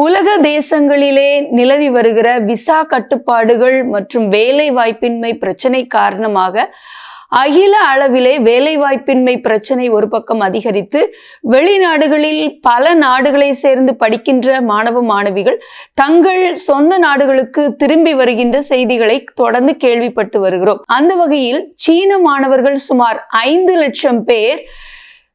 உலக தேசங்களிலே நிலவி வருகிற விசா கட்டுப்பாடுகள் மற்றும் வேலை வாய்ப்பின்மை பிரச்சனை காரணமாக அகில அளவிலே வேலைவாய்ப்பின்மை பிரச்சனை ஒரு பக்கம் அதிகரித்து வெளிநாடுகளில் பல நாடுகளை சேர்ந்து படிக்கின்ற மாணவ மாணவிகள் தங்கள் சொந்த நாடுகளுக்கு திரும்பி வருகின்ற செய்திகளை தொடர்ந்து கேள்விப்பட்டு வருகிறோம். அந்த வகையில் சீன மாணவர்கள் சுமார் ஐந்து லட்சம் பேர்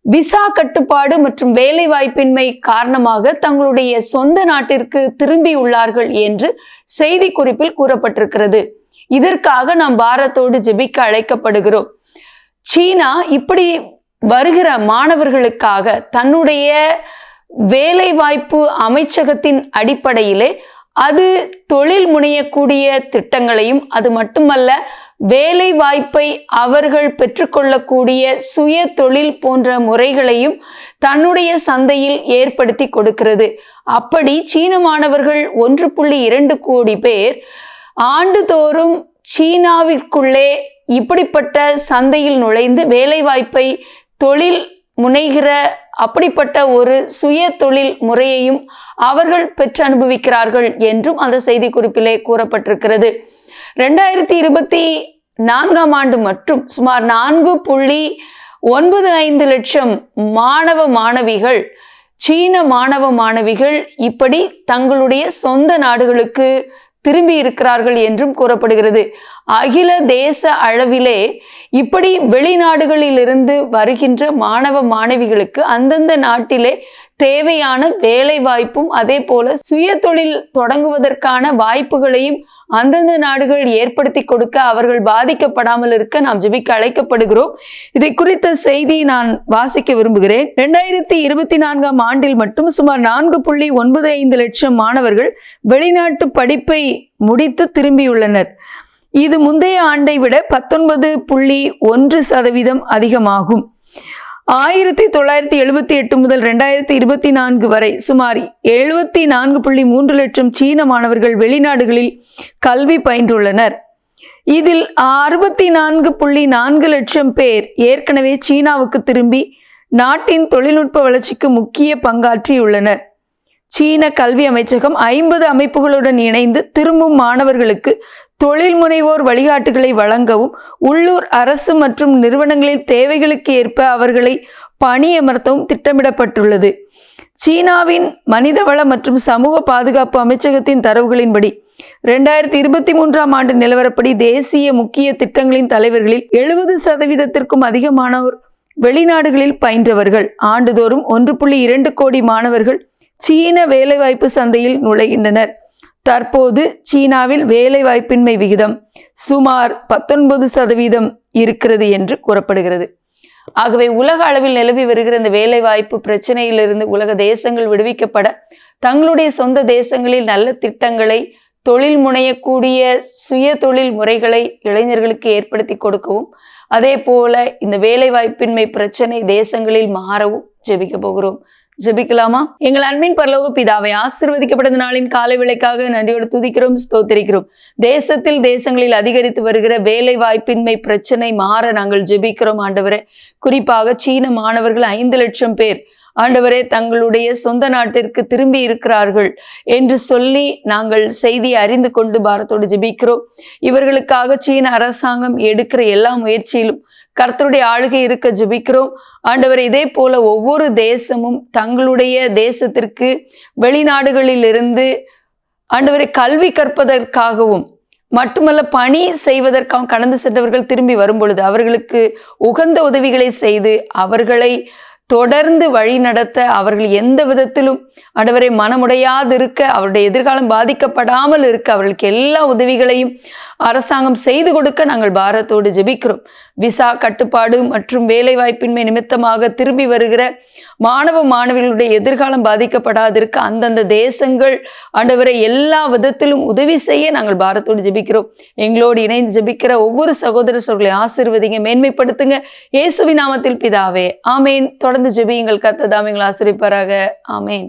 விசா கட்டுப்பாடு மற்றும் வேலை வாய்ப்பின்மை காரணமாக தங்களுடைய சொந்த நாட்டிற்கு திரும்பியுள்ளார்கள் என்று செய்தி குறிப்பில் கூறப்பட்டிருக்கிறது. இதற்காக நாம் பாரத்தோடு ஜெபிக்க அழைக்கப்படுகிறோம். சீனா இப்படி வருகிற மாணவர்களுக்காக தன்னுடைய வேலை வாய்ப்பு அமைச்சகத்தின் அடிப்படையிலே அது தொழில் முனையக்கூடிய திட்டங்களையும் அது மட்டுமல்ல வேலை வாய்ப்பை அவர்கள் பெற்றுக்கொள்ளக்கூடிய சுய தொழில் போன்ற முறைகளையும் தன்னுடைய சந்தையில் ஏற்படுத்தி கொடுக்கிறது. அப்படி சீன மாணவர்கள் ஒன்று புள்ளி இரண்டு கோடி பேர் ஆண்டுதோறும் சீனாவிற்குள்ளே இப்படிப்பட்ட சந்தையில் நுழைந்து வேலைவாய்ப்பை தொழில் முனைகிற அப்படிப்பட்ட ஒரு சுய தொழில் முறையையும் அவர்கள் பெற்று அனுபவிக்கிறார்கள் என்றும் அந்த செய்தி குறிப்பிலே கூறப்பட்டிருக்கிறது. ரெண்டாயிரத்தி இருபத்தி நான்காம் ஆண்டு மற்றும் சுமார் நான்கு புள்ளி ஒன்பது ஐந்து லட்சம் மாணவ மாணவிகள் சீன மாணவ மாணவிகள் இப்படி தங்களுடைய சொந்த நாடுகளுக்கு திரும்பி இருக்கிறார்கள் என்றும் கூறப்படுகிறது. அகில தேச அளவிலே இப்படி வெளிநாடுகளிலிருந்து வருகின்ற மாணவ மாணவிகளுக்கு அந்தந்த நாட்டிலே தேவையான வேலை வாய்ப்பும் அதே போல சுய தொழில் தொடங்குவதற்கான வாய்ப்புகளையும் அந்தந்த நாடுகள் ஏற்படுத்தி கொடுக்க அவர்கள் பாதிக்கப்படாமல் இருக்க நாம் ஜெபிக்க அழைக்கப்படுகிறோம். இதை குறித்த செய்தி நான் வாசிக்க விரும்புகிறேன். இரண்டாயிரத்தி இருபத்தி நான்காம் ஆண்டில் மட்டும் சுமார் நான்கு புள்ளி ஒன்பது ஐந்து லட்சம் மாணவர்கள் வெளிநாட்டு படிப்பை முடித்து திரும்பியுள்ளனர். இது முந்தைய ஆண்டை விட பத்தொன்பது புள்ளி ஒன்று சதவீதம் அதிகமாகும். ஆயிரத்தி தொள்ளாயிரத்தி எழுபத்தி எட்டு முதல் ரெண்டாயிரத்தி இருபத்தி நான்கு வரை சுமார் எழுபத்தி நான்கு புள்ளி மூன்று லட்சம் சீன மாணவர்கள் வெளிநாடுகளில் கல்வி பயின்றுள்ளனர். இதில் அறுபத்தி நான்கு புள்ளி நான்கு லட்சம் பேர் ஏற்கனவே சீனாவுக்கு திரும்பி நாட்டின் தொழில்நுட்ப வளர்ச்சிக்கு முக்கிய பங்காற்றியுள்ளனர். சீன கல்வி அமைச்சகம் ஐம்பது அமைப்புகளுடன் இணைந்து திரும்பும் மாணவர்களுக்கு தொழில் முனைவோர் வழிகாட்டுகளை வழங்கவும் உள்ளூர் அரசு மற்றும் நிறுவனங்களின் தேவைகளுக்கு ஏற்ப அவர்களை பணியமர்த்தவும் திட்டமிடப்பட்டுள்ளது. சீனாவின் மனிதவள மற்றும் சமூக பாதுகாப்பு அமைச்சகத்தின் தரவுகளின்படி ரெண்டாயிரத்தி இருபத்தி மூன்றாம் ஆண்டு நிலவரப்படி தேசிய முக்கிய திட்டங்களின் தலைவர்களில் எழுபது சதவீதத்திற்கும் அதிகமானோர் வெளிநாடுகளில் பயின்றவர்கள். ஆண்டுதோறும் ஒன்று புள்ளி இரண்டு கோடி மாணவர்கள் சீன வேலைவாய்ப்பு சந்தையில் நுழைகின்றனர். தற்போது சீனாவில் வேலைவாய்ப்பின்மை விகிதம் சுமார் பத்தொன்பது சதவீதம் இருக்கிறது என்று கூறப்படுகிறது. ஆகவே உலக அளவில் நிலவி வருகிற இந்த வேலைவாய்ப்பு பிரச்சனையிலிருந்து உலக தேசங்கள் விடுவிக்கப்பட தங்களுடைய சொந்த தேசங்களில் நல்ல திட்டங்களை தொழில் முனையக்கூடிய சுய தொழில் முறைகளை இளைஞர்களுக்கு ஏற்படுத்தி கொடுக்கவும் அதே போல இந்த வேலைவாய்ப்பின்மை பிரச்சனை தேசங்களில் மாறவும் ஜெபிக்க போகிறோம். ஜெபிக்கலாமா? எங்கள் அன்பின் பரலோக பிதாவை ஆசிர்வதிக்கப்பட்ட நாளின் காலை விலைக்காக நன்றியோடு துதிக்கிறோம் ஸ்தோத்திரிக்கிறோம். தேசத்தில் தேசங்களில் அதிகரித்து வருகிற வேலை வாய்ப்பின்மை பிரச்சனை மாற நாங்கள் ஜெபிக்கிறோம் ஆண்டவரே. குறிப்பாக சீன மாணவர்கள் ஐந்து லட்சம் பேர் ஆண்டவரே தங்களுடைய சொந்த நாட்டிற்கு திரும்பி இருக்கிறார்கள் என்று சொல்லி நாங்கள் செய்தியை அறிந்து கொண்டு பாரத்தோடு ஜெபிக்கிறோம். இவர்களுக்காக சீன அரசாங்கம் எடுக்கிற எல்லா முயற்சியிலும் கர்த்தருடைய ஆளுகை இருக்க ஜெபிக்கிறோம். ஆண்டவர் இதே போல ஒவ்வொரு தேசமும் தங்களுடைய தேசத்திற்கு வெளிநாடுகளிலிருந்து ஆண்டவரை கல்வி கற்பதற்காகவும் மட்டுமல்ல பணி செய்வதற்காக கடந்து சென்றவர்கள் திரும்பி வரும் பொழுது அவர்களுக்கு உகந்த உதவிகளை செய்து அவர்களை தொடர்ந்து வழி நடத்த அவர்கள் எந்த விதத்திலும் ஆண்டவரை மனமுடையாது இருக்க அவருடைய எதிர்காலம் பாதிக்கப்படாமல் இருக்க அவர்களுக்கு எல்லா உதவிகளையும் அரசாங்கம் செய்து கொடுக்க நாங்கள் பாரத்தோடு ஜெபிக்கிறோம். விசா கட்டுப்பாடு மற்றும் வேலைவாய்ப்பின்மை நிமித்தமாக திரும்பி வருகிற மாணவ மாணவிகளுடைய எதிர்காலம் பாதிக்கப்படாதிருக்க அந்தந்த தேசங்கள் ஆண்டவரை எல்லா விதத்திலும் உதவி செய்ய நாங்கள் பாரத்தோடு ஜெபிக்கிறோம். எங்களோடு இணைந்து ஜெபிக்கிற ஒவ்வொரு சகோதர சோர்களை ஆசீர்வதிங்க மேன்மைப்படுத்துங்க. இயேசுவி நாமத்தில் பிதாவே ஆமேன். தொடர்ந்து ஜெபியுங்கள். கத்ததாமிங்கள் ஆசிரிப்பாராக ஆமேன்.